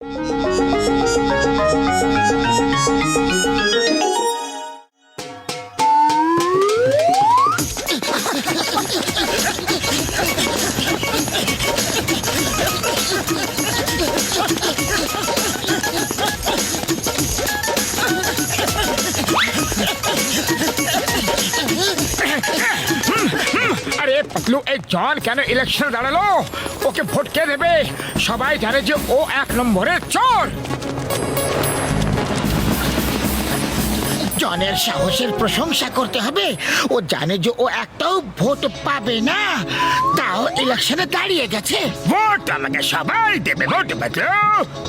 আরে পাতলু এই জন কেন ইলেকশন দাঁড়াল? ওকে ভোট কে দেবে? সবাই জানে যে ও এক নম্বরের চোর। জনের সাহসের প্রশংসা করতে হবে। ও জানে যে ও একটাও ভোট পাবে না। তাও ইলেকশনে দাঁড়িয়ে গেছে। ভোট আমাকে সবাই দেবে ভোট পাতলু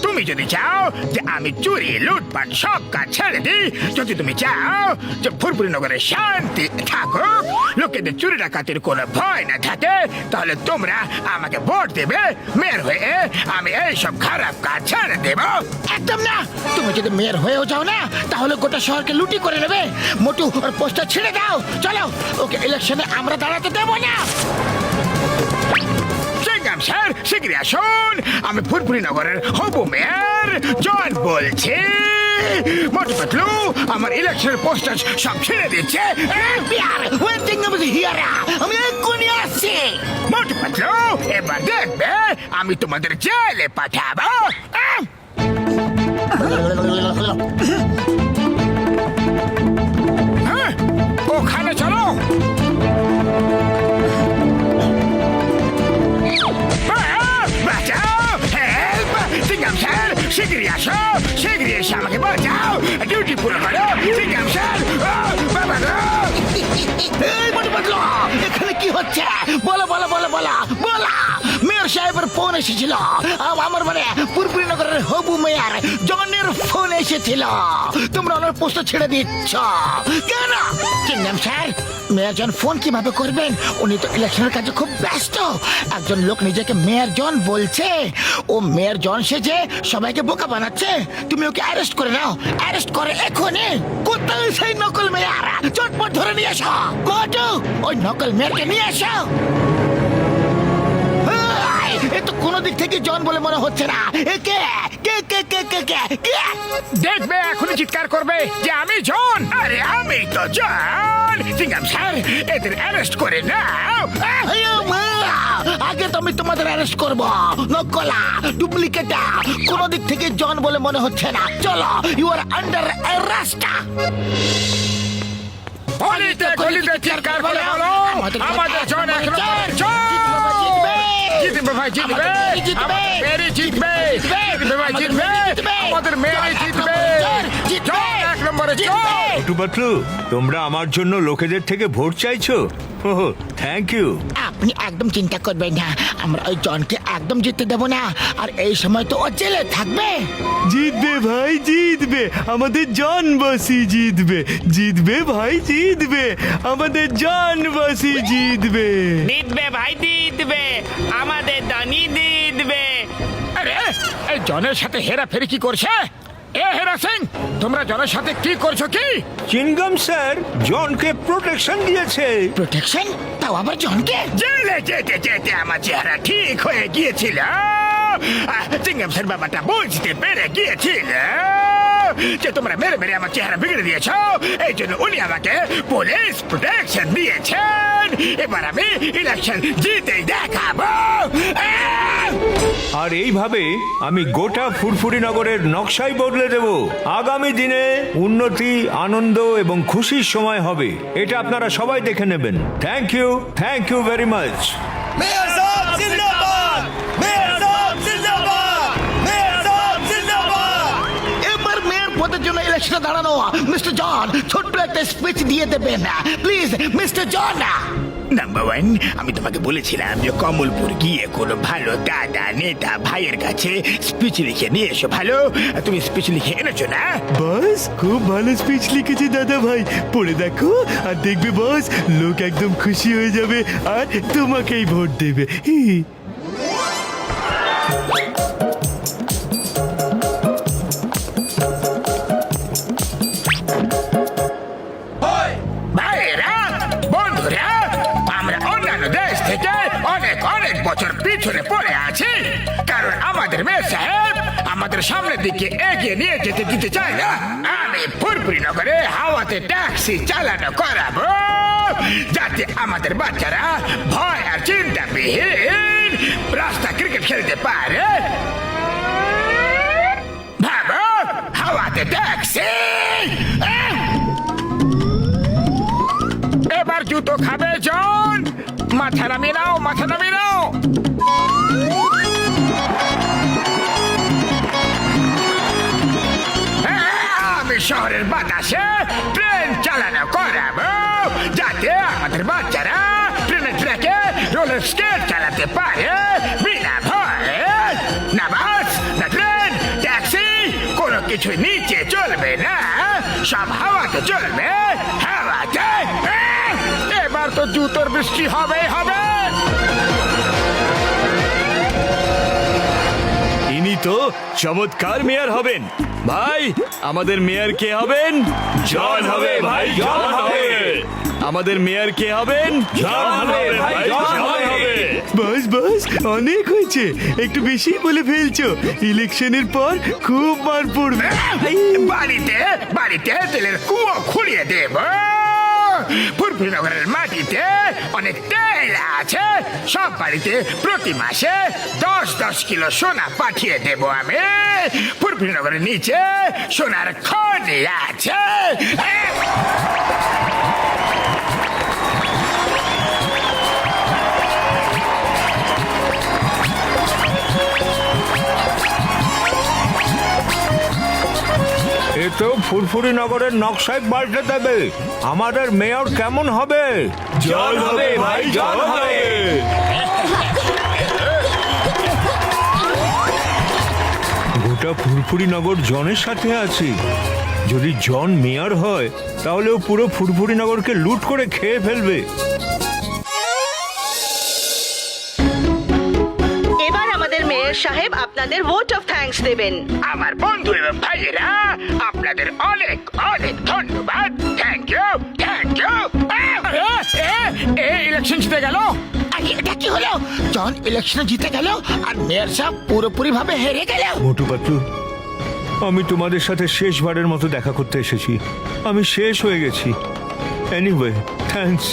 তুমি যদি চাও যে আমি চুরি লুটপাট সব কাজ ছেড়ে দিই যদি তুমি চাও যে ফুরপুরি নগরে শান্তি থাকুক লোকেদের চুরি ডাকাতির কোনো ভয় না থাকে তাহলে তোমরা আমাকে ভোট দেবে। মেয়ের হয়ে আমি এইসব খারাপ কাজ ছেড়ে দেবো। একদম না! তুমি যদি মেয়ের হয়েও যাও না তাহলে গোটা শহরকে লুটি করে নেবে। মোটু ওর পোস্টার ছেড়ে দাও। চলো ওকে ইলেকশনে আমরা দাঁড়াতে দেবো না। সিঙ্গাম স্যার শিগগিরই আসুন। আমি ফুরফুরি নগরের হবু মেয়র জন বলছি। মোটু পাতলু আমার ইলেকশনের পোস্টার সব ছেড়ে দিচ্ছে। আমি এক্ষুনি আসছি। মোটু পাতলু এবার দেখবে আমি তোমাদের জেলে পাঠাবো! হ্যাঁ, ওখানে চলো শিগগিরই আসো শিগগিরই এসে আমাকে বাঁচাও ডিউটি পুরো করো স্যার আহ, বাবা এখানে কি হচ্ছে? বলো বলো বলো বলো বলো। মেয়র সাহেবের ফোন এসেছিল। আমার মানে পুরপুরি নগরের হবু মেয়র জনের ফোন এসেছিল। তোমরা ওনার পোস্ট ছেড়ে দিচ্ছ। কেন? Kingdom sir? Mayor John phone কীভাবে করবেন? উনি তো ইলেকশনের কাজে খুব ব্যস্ত। একজন লোক নিজেকে মেয়র জন বলছে। ও মেয়র জন সেজে সবাইকে বোকা বানাচ্ছে। তুমি ওকে অ্যারেস্ট করে নাও। অ্যারেস্ট করে এখনই। কোথায় সেই নকল মেয়র? চটপট ধরে নিয়ে এসো। কটু ওই নকল মেয়রকে নিয়ে এসো! এ তো কোনো দিক থেকে জন বলে মনে হচ্ছে না। এ কে? কে কে কে কে কে? কে? দেখবে এখনই চিৎকার করবে যে আমি জন। আরে আমি তো জন! সিঙ্গাম স্যার এদের অ্যারেস্ট করে নাও। আহ! আগে তো আমি তোমাদের অ্যারেস্ট করব। নকলা ডুপ্লিকেটা কোন দিক থেকে জন বলে মনে হচ্ছে না। চলো ইউ আর আন্ডার অ্যারেস্ট অলিতে গলিতে চিৎকার করে বলো আমাদের জন এক নম্বরের জন জিতবে ভাই জিতবে জিতবে। আমাদের মেয়েরই জিতবে জিতবে ভাই জিতবে আমাদের মেয়েরই জন টুপাটলু তোমরা আমার জন্য লোকেদের থেকে ভোট চাইছো? ওহ থ্যাংক ইউ আপনি একদম চিন্তা করবেন না আমরা ওই জনকে একদম জিততে দেব না আর এই সময় তো ও জেলে থাকবে। জিতবে ভাই জিতবে। আমাদের জনবাসী জিতবে। জিতবে ভাই জিতবে। আমাদের জনবাসী জিতবে। জিতবে ভাই জিতবে। আমাদের দানি জিতবে। আরে এই জনের সাথে হেরাফেরি কি করছে? এ হেরা সিং তোমরা জনের সাথে কি করছ কি? চিংগম স্যার জনকে প্রোটেকশন দিয়েছে। প্রোটেকশন? তাও আবার জনকে? জেলে যেতে যেতে আমার চেহারা ঠিক হয়ে গিয়েছিল। চিংগম স্যার বাবাটা বুঝতে পেরে গিয়েছিল। যে তোমরা মেরে মেরে আমার চেহারা বিগড়ে দিয়েছ এই জন্য উনি আমাকে পুলিশ প্রোটেকশন দিয়েছেন। এবার আমি ইলেকশন জিতেই দেখাবো। আর এইভাবে আমি গোটা ফুরফুরি নগরের নকশাই বদলে দেব। আগামী দিনে উন্নতি আনন্দ এবং খুশির সময় হবে। এটা আপনারা সবাই দেখে নেবেন। Thank you thank you very much ইলেকশনে দাঁড়ানো। মিস্টার জন ছোট্ট একটা স্পিচ দিয়ে দেবেন। Please mister John. Number one আমি তোমাকে বলেছিলাম যে কমলপুর গিয়ে কোনো ভালো দাদা নেতা ভাইয়ের কাছে স্পিচ লিখে নিয়ে এসো ভালো? তুমি স্পিচ লিখে এনেছো না? বস খুব ভালো স্পিচ লিখেছে দাদা ভাই। পড়ে দেখো আর দেখবে বস লোক একদম খুশি হয়ে যাবে আর তোমাকেই ভোট দেবে। দিকে এগিয়ে নিয়ে যেতে দিতে চাই না। আমি ফুরফুরি নগরে হাওয়াতে ট্যাক্সি চালানো করাবো, যাতে আমাদের বাচ্চারা ভয় আর চিন্তা বিহীন রাস্তা ক্রিকেট খেলতে পারে। ভাবো, হাওয়াতে ট্যাক্সি। এবার জুতো খাবে জন। মাথা নামিয়ে নাও, মাথা নামিয়ে নাও। শহরের বাতাসে ট্রেন চালানো করাবো, যাতে আমাদের বাচ্চারা ট্রেনের ট্র্যাকে রোলার স্কেট চালাতে পারে বিনা ভয়ে না বাস, না ট্রেন, ট্যাক্সি, কোনো কিছু নিচে চলবে না সব হাওয়াতে চলবে, হাওয়াতে আহ! এবার তো জুতোর বৃষ্টি হবে হবে তো চমৎকার মেয়র হবেন। ভাই আমাদের মেয়র কে হবেন? জন হবে ভাই জন হবে। আমাদের মেয়র কে হবেন? জন হবে, ভাই, জন হবে। বাস বাস অনেক হয়েছে। একটু বেশি বলে ফেলছো। ইলেকশনের পর খুব মার পড়বে। বাড়িতে বাড়িতে তেলের কুয়ো খুঁড়িয়ে দেব ফুরফুরিনগরের মাটিতে অনেক তেল আছে সব বাড়িতে প্রতি মাসে দশ দশ কিলো সোনা পাঠিয়ে দেব আমি ফুরফুরিনগরের নিচে সোনার খনি আছে তো ফুরফুরি নগরের নকশায় পাল্টে দেবে। আমাদের মেয়র কেমন হবে? জল হবে ভাই জল হবে। গোটা ফুরফুরি নগর জনের সাথে আছে। যদি জন মেয়র হয় তাহলে ও পুরো ফুরফুরি নগরকে লুট করে খেয়ে ফেলবে। মেয়র সাহেব আপনাদের ভোট অফ থ্যাঙ্কস দেবেন। আমার বন্ধু এবং ভাইয়েরা আপনাদের অনেক অনেক ধন্যবাদ। Thank you thank you election জিতে গেল। আরে এটা কি হলো? জন ইলেকশনে জিতে গেল আর মেয়র সাহেব পুরোপুরি ভাবে হেরে গেল। মোটু পাতলু আমি তোমাদের সাথে শেষবারের মতো দেখা করতে এসেছি। আমি শেষ হয়ে গেছি। এনিওয়ে থ্যাঙ্কস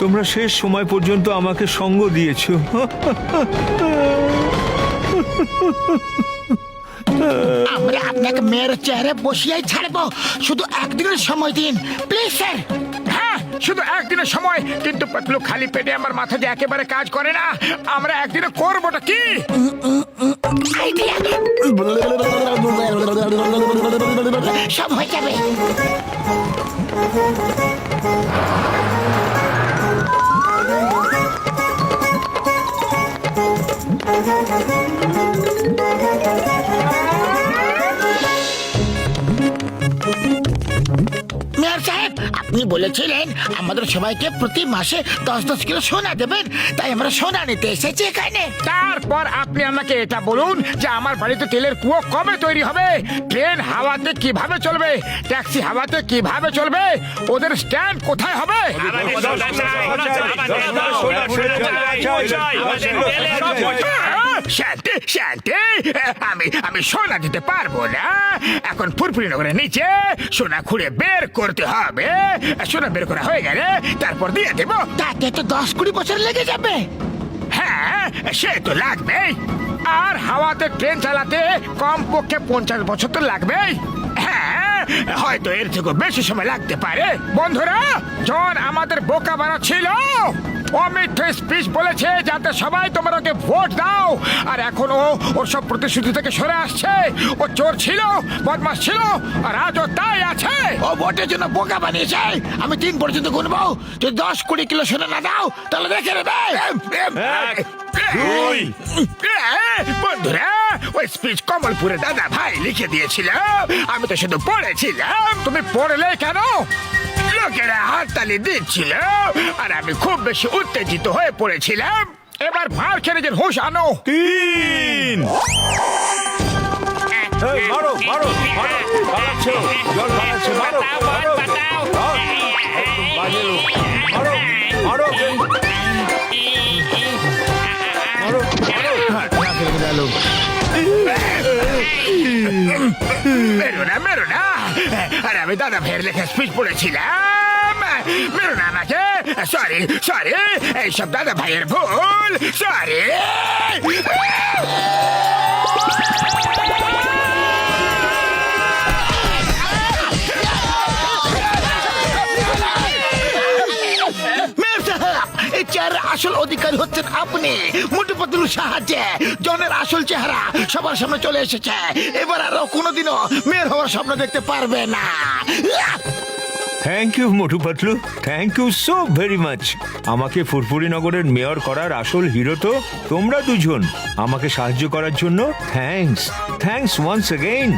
তোমরা শেষ সময় পর্যন্ত আমাকে সঙ্গ দিয়েছ। আমরা আপনাকে মেয়ের চেয়ারে বসিয়াই ছাড়বো। শুধু একদিনের সময় দিন। Please sir. হ্যাঁ শুধু একদিনের সময়। কিন্তু পাতলু খালি পেটে আমার মাথা দিয়ে একেবারে কাজ করে না আমরা একদিনে করবোটা কি? সব হয়ে যাবে। আপনি বলেছিলেন আমাদের সবাইকে প্রতি মাসে দশ দশ কিলো সোনা দেবেন তাই আমরা সোনা নিতে এসেছি এখানে তারপর আপনি আমাকে এটা বলুন যে আমার বাড়িতে তেলের কুয়ো কবে তৈরি হবে ট্রেন হাওয়াতে কীভাবে চলবে ট্যাক্সি হাওয়াতে কীভাবে চলবে ওদের স্ট্যান্ড কোথায় হবে শান্তি শান্তি। আমি আমি সোনা দিতে পারব না। এখন ফুরফুরি নগরের নিচে সোনা খুঁড়ে বের করতে হবে। সোনা বের করা হয়ে গেলে তারপর দিয়ে দেবো। তাতে তো দশ কুড়ি বছর লেগে যাবে। হ্যাঁ সে তো লাগবেই। আর হাওয়াতে ট্রেন চালাতে কমপক্ষে পঞ্চাশ বছর তো লাগবেই। হ্যাঁ হয়তো এর থেকে বেশি সময় লাগতে পারে। বন্ধুরা জন আমাদের বোকা বানাচ্ছিল। অমিত স্পিচ বলেছে যাতে সবাই তোমার ওকে ভোট দাও। আর এখন ও ওর সব প্রতিশ্রুতি থেকে সরে আসছে। ও চোর ছিল বদমাস ছিল আর আজও তাই আছে। ও ভোটের জন্য বোকা বানিয়েছে। আমি তিন পর্যন্ত গুনবো। যদি দশ কুড়ি কিলো সোনা না দাও তাহলে দেখে নেবে। দুই। বন্ধুরা ওই স্পিচ কমলপুরে দাদা ভাই লিখে দিয়েছিল আমি তো শুধু পড়েছিলাম। তুমি পড়লে কেন? হাততালি দিচ্ছিল আর আমি খুব বেশি উত্তেজিত হয়ে পড়েছিলাম। এবার ভার খেলে যে হুশ আনো। তিন। মারো মারো মারো পালাচ্ছে জল পালাচ্ছে মারো মারো মারো। মারো মারো মারো মারো মেরো না মেরো না। আরে আমি দাদা ভাইয়ের লেখা স্পিচ পড়েছিলাম। মেরো আমাকে সরি সরি এইসব দাদা ভাইয়ের ভুল সরি চেয়ারের আসল অধিকারী হচ্ছেন আপনি। মোটু পাতলুর সাহায্যে জনের আসল চেহারা সবার সামনে চলে এসেছে। এবার আর কোনোদিনও মেয়র হওয়ার স্বপ্ন দেখতে পারবে না। Thank you Motu Patlu thank you so very much আমাকে ফুরফুরি নগরের মেয়র করার আসল হিরো তো তোমরা দুজন। আমাকে সাহায্য করার জন্য থ্যাংকস থ্যাংকস ওয়ান্স এগেইন